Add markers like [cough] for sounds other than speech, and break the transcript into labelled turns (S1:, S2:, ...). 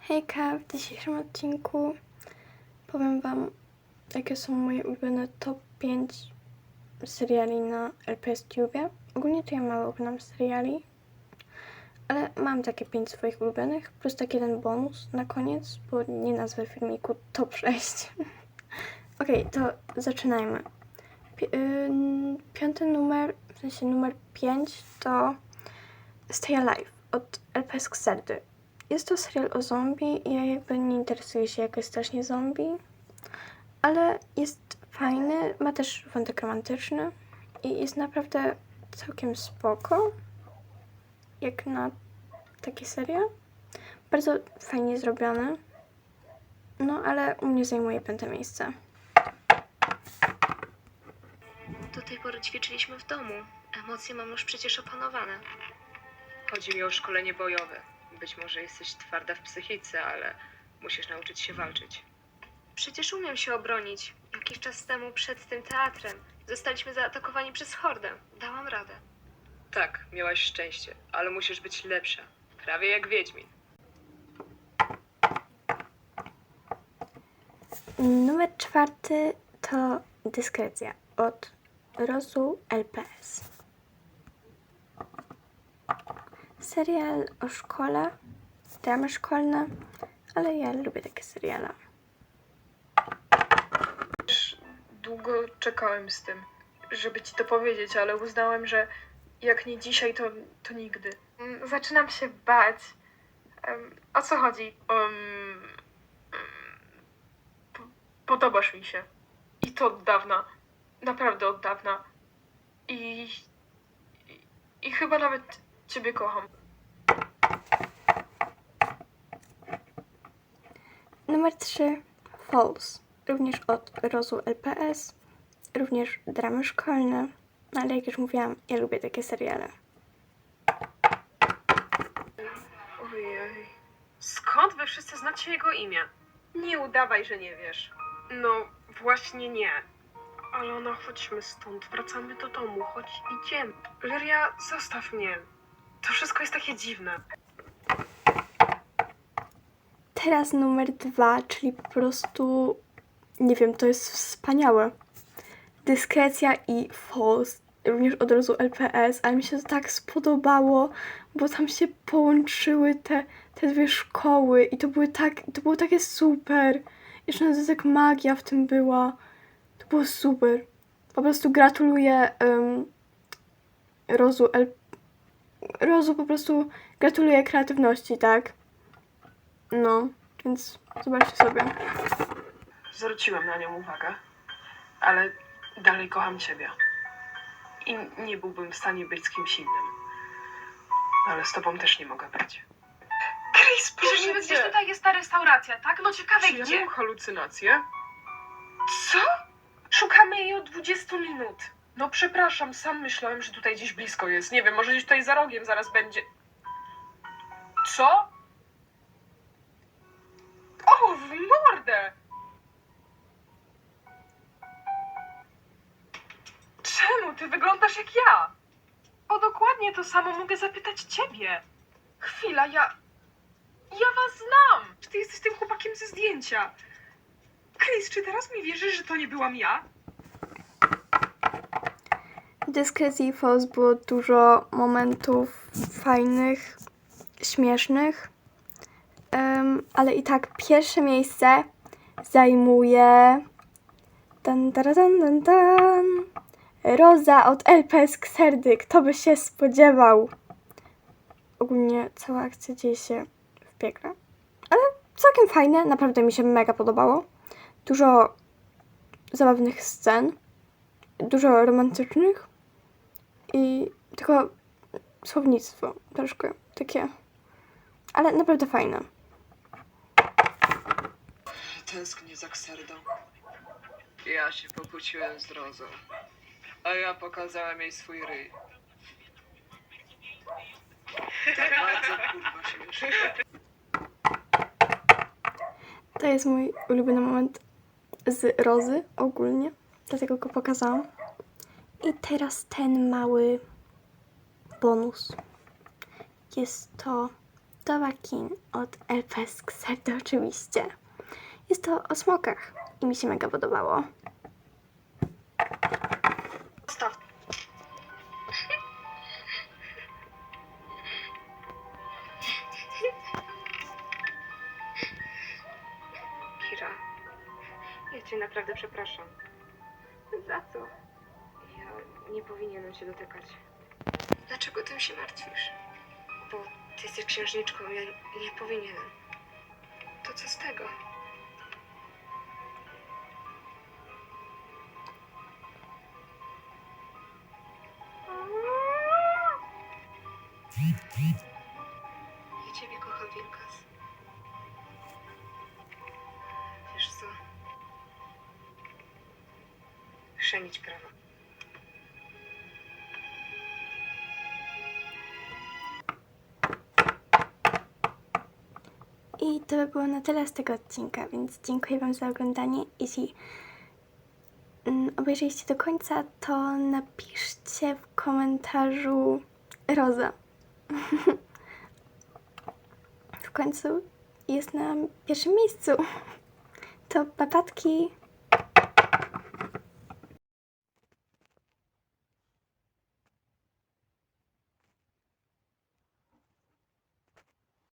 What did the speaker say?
S1: Hejka, w dzisiejszym odcinku powiem Wam, jakie są moje ulubione top 5 seriali na LPS Tube. Ogólnie to ja mało oglądam seriali, ale mam takie 5 swoich ulubionych, plus taki jeden bonus na koniec, bo nie nazwę filmiku top 6. [laughs] Okej, to zaczynajmy. Pi- ym, piąty numer, w sensie numer 5 to Stay Alive od LPS Xerdy. Jest to serial o zombie i ja jakby nie interesuję się jakoś strasznie zombie, ale jest fajny, ma też wątek romantyczny i jest naprawdę całkiem spoko, jak na taki serial. Bardzo fajnie zrobiony, no ale u mnie zajmuje piąte miejsce.
S2: Do tej pory ćwiczyliśmy w domu. Emocje mam już przecież opanowane.
S3: Chodzi mi o szkolenie bojowe. Być może jesteś twarda w psychice, ale musisz nauczyć się walczyć.
S2: Przecież umiem się obronić. Jakiś czas temu przed tym teatrem zostaliśmy zaatakowani przez hordę. Dałam radę.
S3: Tak, miałaś szczęście, ale musisz być lepsza. Prawie jak Wiedźmin.
S1: Numer czwarty to Dyskrecja od Rozu LPS. Serial o szkole, dramy szkolne, ale ja lubię takie seriale.
S4: Długo czekałem z tym, żeby ci to powiedzieć, ale uznałem, że jak nie dzisiaj, to, to nigdy. Mm, Zaczynam się bać. Em, O co chodzi? Um, po- podobasz mi się. I to od dawna. Naprawdę od dawna. I, i, i chyba nawet ciebie kocham.
S1: Numer 3 Falls, również od Rozu LPS, również dramy szkolne, no ale jak już mówiłam, ja lubię takie seriale.
S4: Ojej. Skąd wy wszyscy znacie jego imię? Nie udawaj, że nie wiesz. No, właśnie nie. Ale no, chodźmy stąd, wracamy do domu, chodź, idziemy. Lyria, zostaw mnie. To wszystko jest takie dziwne.
S1: Teraz numer dwa, czyli po prostu, nie wiem, to jest wspaniałe. Dyskrecja i Falls, również od razu LPS, ale mi się to tak spodobało, bo tam się połączyły te, te dwie szkoły i to, były tak, to było takie super. Jeszcze na dodatek magia w tym była. To było super. Po prostu gratuluję um, Rozu L... Rozu po prostu gratuluję kreatywności, tak? No, więc zobaczcie sobie.
S4: Zwróciłem na nią uwagę, ale dalej kocham ciebie. I nie byłbym w stanie być z kimś innym. Ale z tobą też nie mogę być. Chris,
S5: Przecież niby gdzieś tutaj jest ta restauracja, tak? No ciekawe
S4: Czy ja
S5: gdzie.
S4: mam halucynacje? Co? Szukamy jej od 20 minut. No przepraszam, sam myślałem, że tutaj gdzieś blisko jest. Nie wiem, może gdzieś tutaj za rogiem zaraz będzie. Co? O, w mordę! Czemu? Ty wyglądasz jak ja. O, dokładnie to samo mogę zapytać ciebie. Chwila, ja... Ja was znam! Czy ty jesteś tym chłopakiem ze zdjęcia? Chris, czy teraz mi wierzysz, że to nie byłam ja?
S1: W Dyskrecji i Falls było dużo momentów fajnych, śmiesznych, Em, ale i tak pierwsze miejsce zajmuje dan, dan, dan, dan. Roza od LPS Kserdy. Kto by się spodziewał? Ogólnie cała akcja dzieje się w piekle. Ale całkiem fajne, naprawdę mi się mega podobało. Dużo zabawnych scen, dużo romantycznych i tylko słownictwo troszkę takie, ale naprawdę fajne.
S3: Tęsknię za kserdą. Ja się pokłóciłem z Rozą. A ja pokazałem jej swój ryj. Tak bardzo kurwa śmieszne.
S1: To jest mój ulubiony moment z Rozy ogólnie, dlatego go pokazałam. I teraz ten mały bonus. Jest to to Wakin od LPS Xerdo oczywiście. Jest to o smokach i mi się mega podobało.
S2: Kira, ja cię naprawdę przepraszam. Za co? Nie powinienem cię dotykać. Dlaczego tym się martwisz? Bo ty jesteś księżniczką, ja nie powinienem. To co z tego? Ja ciebie kocham, Wilkas. Wiesz co? Chrzenić prawo.
S1: I to by było na tyle z tego odcinka, więc dziękuję Wam za oglądanie. Jeśli mm, obejrzeliście do końca, to napiszcie w komentarzu Roza. [laughs] w końcu jest na pierwszym miejscu. [laughs] To papatki.